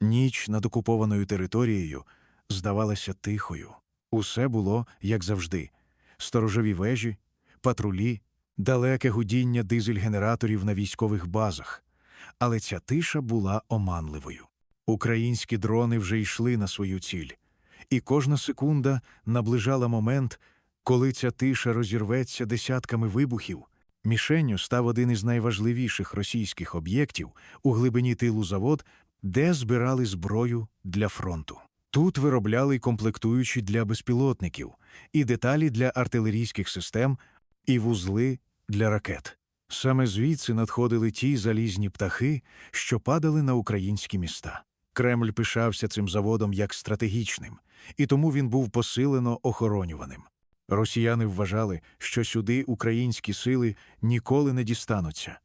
Ніч над окупованою територією здавалася тихою. Усе було, як завжди: сторожові вежі, патрулі, далеке гудіння дизель-генераторів на військових базах. Але ця тиша була оманливою. Українські дрони вже йшли на свою ціль, і кожна секунда наближала момент, коли ця тиша розірветься десятками вибухів. Мішенню став один із найважливіших російських об'єктів у глибині тилу завод, де збирали зброю для фронту. Тут виробляли комплектуючі для безпілотників, і деталі для артилерійських систем, і вузли для ракет. Саме звідси надходили ті залізні птахи, що падали на українські міста. Кремль пишався цим заводом як стратегічним, і тому він був посилено охоронюваним. Росіяни вважали, що сюди українські сили ніколи не дістануться.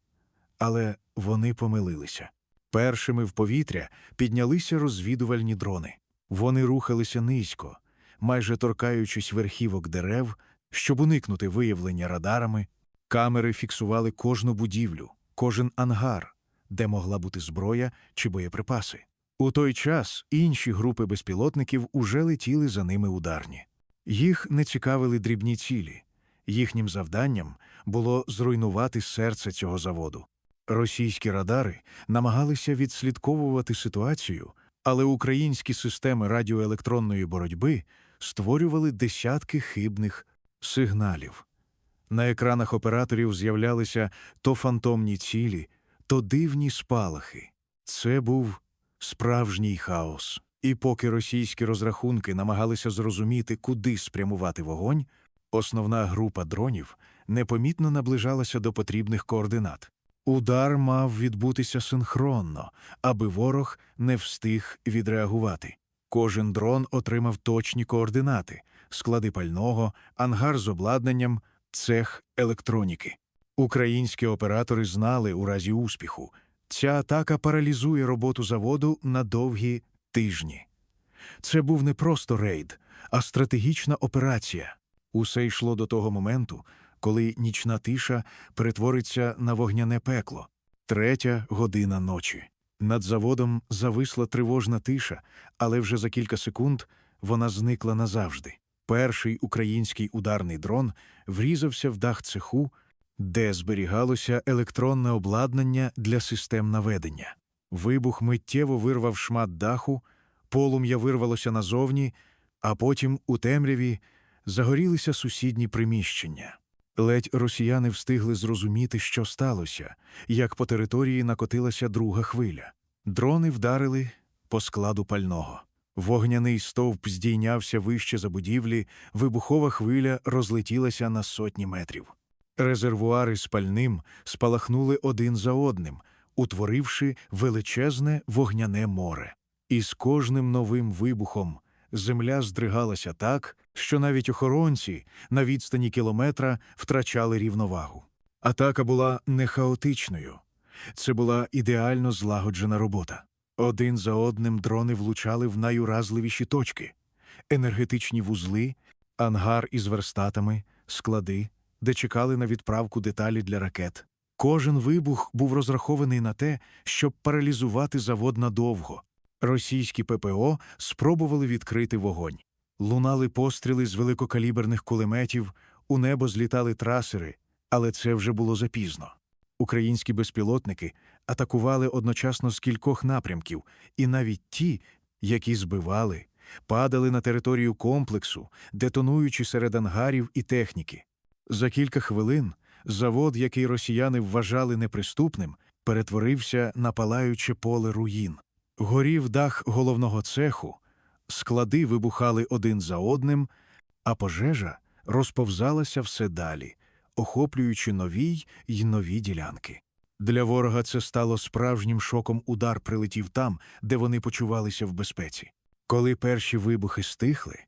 Але вони помилилися. Першими в повітря піднялися розвідувальні дрони. Вони рухалися низько, майже торкаючись верхівок дерев, щоб уникнути виявлення радарами. Камери фіксували кожну будівлю, кожен ангар, де могла бути зброя чи боєприпаси. У той час інші групи безпілотників уже летіли за ними ударні. Їх не цікавили дрібні цілі. Їхнім завданням було зруйнувати серце цього заводу. Російські радари намагалися відслідковувати ситуацію, але українські системи радіоелектронної боротьби створювали десятки хибних сигналів. На екранах операторів з'являлися то фантомні цілі, то дивні спалахи. Це був справжній хаос. І поки російські розрахунки намагалися зрозуміти, куди спрямувати вогонь, основна група дронів непомітно наближалася до потрібних координат. Удар мав відбутися синхронно, аби ворог не встиг відреагувати. Кожен дрон отримав точні координати, склади пального, ангар з обладнанням, цех електроніки. Українські оператори знали у разі успіху, ця атака паралізує роботу заводу на довгі тижні. Це був не просто рейд, а стратегічна операція. Усе йшло до того моменту, коли нічна тиша перетвориться на вогняне пекло. Третя година ночі. Над заводом зависла тривожна тиша, але вже за кілька секунд вона зникла назавжди. Перший український ударний дрон врізався в дах цеху, де зберігалося електронне обладнання для систем наведення. Вибух миттєво вирвав шмат даху, полум'я вирвалося назовні, а потім у темряві загорілися сусідні приміщення. Ледь росіяни встигли зрозуміти, що сталося, як по території накотилася друга хвиля. Дрони вдарили по складу пального. Вогняний стовп здійнявся вище за будівлі, вибухова хвиля розлетілася на сотні метрів. Резервуари з пальним спалахнули один за одним, утворивши величезне вогняне море. І з кожним новим вибухом земля здригалася так, що навіть охоронці на відстані кілометра втрачали рівновагу. Атака була не хаотичною, це була ідеально злагоджена робота. Один за одним дрони влучали в найуразливіші точки енергетичні вузли, ангар із верстатами, склади, де чекали на відправку деталі для ракет. Кожен вибух був розрахований на те, щоб паралізувати завод надовго. Російські ППО спробували відкрити вогонь. Лунали постріли з великокаліберних кулеметів, у небо злітали трасери, але це вже було запізно. Українські безпілотники атакували одночасно з кількох напрямків, і навіть ті, які збивали, падали на територію комплексу, детонуючи серед ангарів і техніки. За кілька хвилин завод, який росіяни вважали неприступним, перетворився на палаюче поле руїн. Горів дах головного цеху, склади вибухали один за одним, а пожежа розповзалася все далі, охоплюючи нові й нові ділянки. Для ворога це стало справжнім шоком удар прилетів там, де вони почувалися в безпеці. Коли перші вибухи стихли,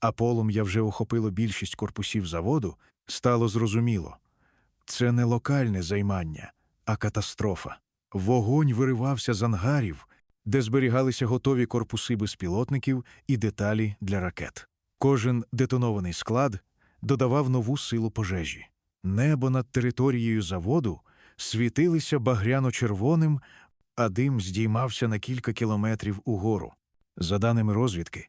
а полум'я вже охопило більшість корпусів заводу, стало зрозуміло це не локальне займання, а катастрофа. Вогонь виривався з ангарів, де зберігалися готові корпуси безпілотників і деталі для ракет. Кожен детонований склад додавав нову силу пожежі. Небо над територією заводу світилися багряно-червоним, а дим здіймався на кілька кілометрів угору. За даними розвідки,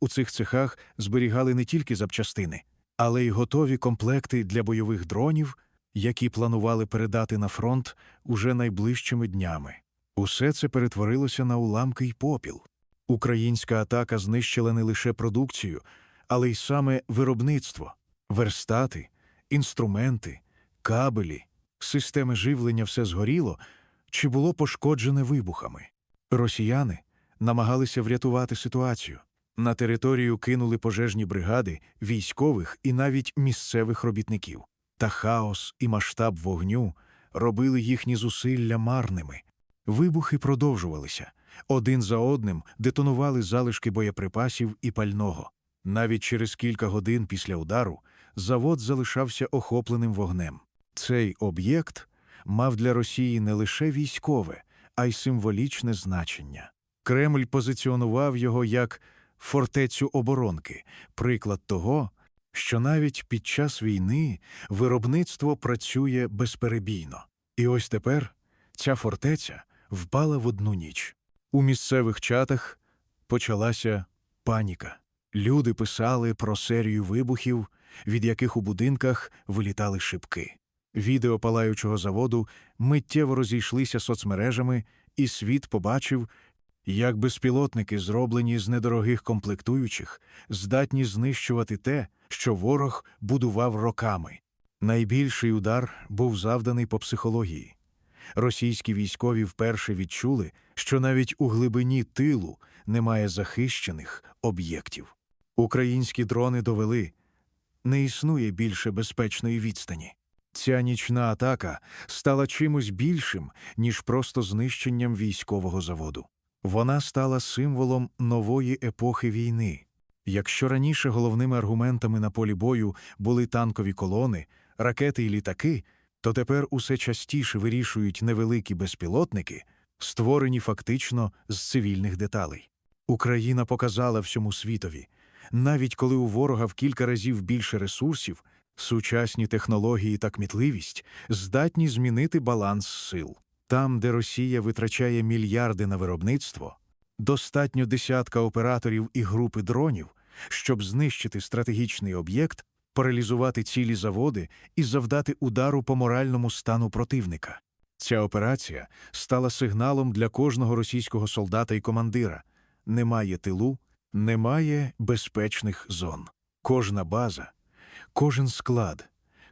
у цих цехах зберігали не тільки запчастини, але й готові комплекти для бойових дронів, які планували передати на фронт уже найближчими днями. Усе це перетворилося на уламки й попіл. Українська атака знищила не лише продукцію, але й саме виробництво, верстати, інструменти, кабелі, системи живлення все згоріло чи було пошкоджене вибухами. Росіяни намагалися врятувати ситуацію. На територію кинули пожежні бригади, військових і навіть місцевих робітників. Та хаос і масштаб вогню робили їхні зусилля марними. Вибухи продовжувалися. Один за одним детонували залишки боєприпасів і пального. Навіть через кілька годин після удару завод залишався охопленим вогнем. Цей об'єкт мав для Росії не лише військове, а й символічне значення. Кремль позиціонував його як фортецю оборонки, приклад того, що навіть під час війни виробництво працює безперебійно. І ось тепер ця фортеця впала в одну ніч. У місцевих чатах почалася паніка. Люди писали про серію вибухів, від яких у будинках вилітали шибки. Відео палаючого заводу миттєво розійшлися соцмережами, і світ побачив, як безпілотники, зроблені з недорогих комплектуючих, здатні знищувати те, що ворог будував роками. Найбільший удар був завданий по психології. Російські військові вперше відчули, що навіть у глибині тилу немає захищених об'єктів. Українські дрони довели не існує більше безпечної відстані. Ця нічна атака стала чимось більшим, ніж просто знищенням військового заводу. Вона стала символом нової епохи війни. Якщо раніше головними аргументами на полі бою були танкові колони, ракети і літаки, то тепер усе частіше вирішують невеликі безпілотники, створені фактично з цивільних деталей. Україна показала всьому світові, навіть коли у ворога в кілька разів більше ресурсів, сучасні технології та кмітливість здатні змінити баланс сил. Там, де Росія витрачає мільярди на виробництво, достатньо десятка операторів і групи дронів, щоб знищити стратегічний об'єкт, паралізувати цілі заводи і завдати удару по моральному стану противника. Ця операція стала сигналом для кожного російського солдата і командира. Немає тилу, немає безпечних зон. Кожна база, кожен склад,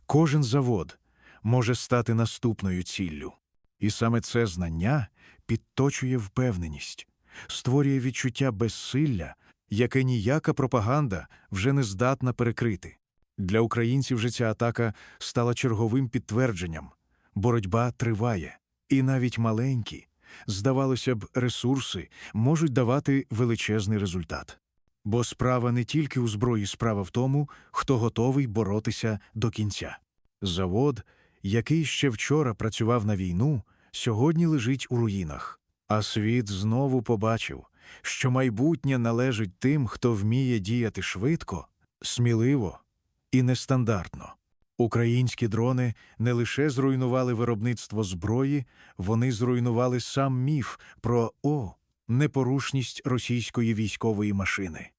кожен завод може стати наступною ціллю. І саме це знання підточує впевненість, створює відчуття безсилля, яке ніяка пропаганда вже не здатна перекрити. Для українців же ця атака стала черговим підтвердженням боротьба триває, і навіть маленькі, здавалося б, ресурси можуть давати величезний результат. Бо справа не тільки у зброї, справа в тому, хто готовий боротися до кінця. Завод, який ще вчора працював на війну, сьогодні лежить у руїнах. А світ знову побачив, що майбутнє належить тим, хто вміє діяти швидко, сміливо і нестандартно. Українські дрони не лише зруйнували виробництво зброї, вони зруйнували сам міф про о непорушність російської військової машини.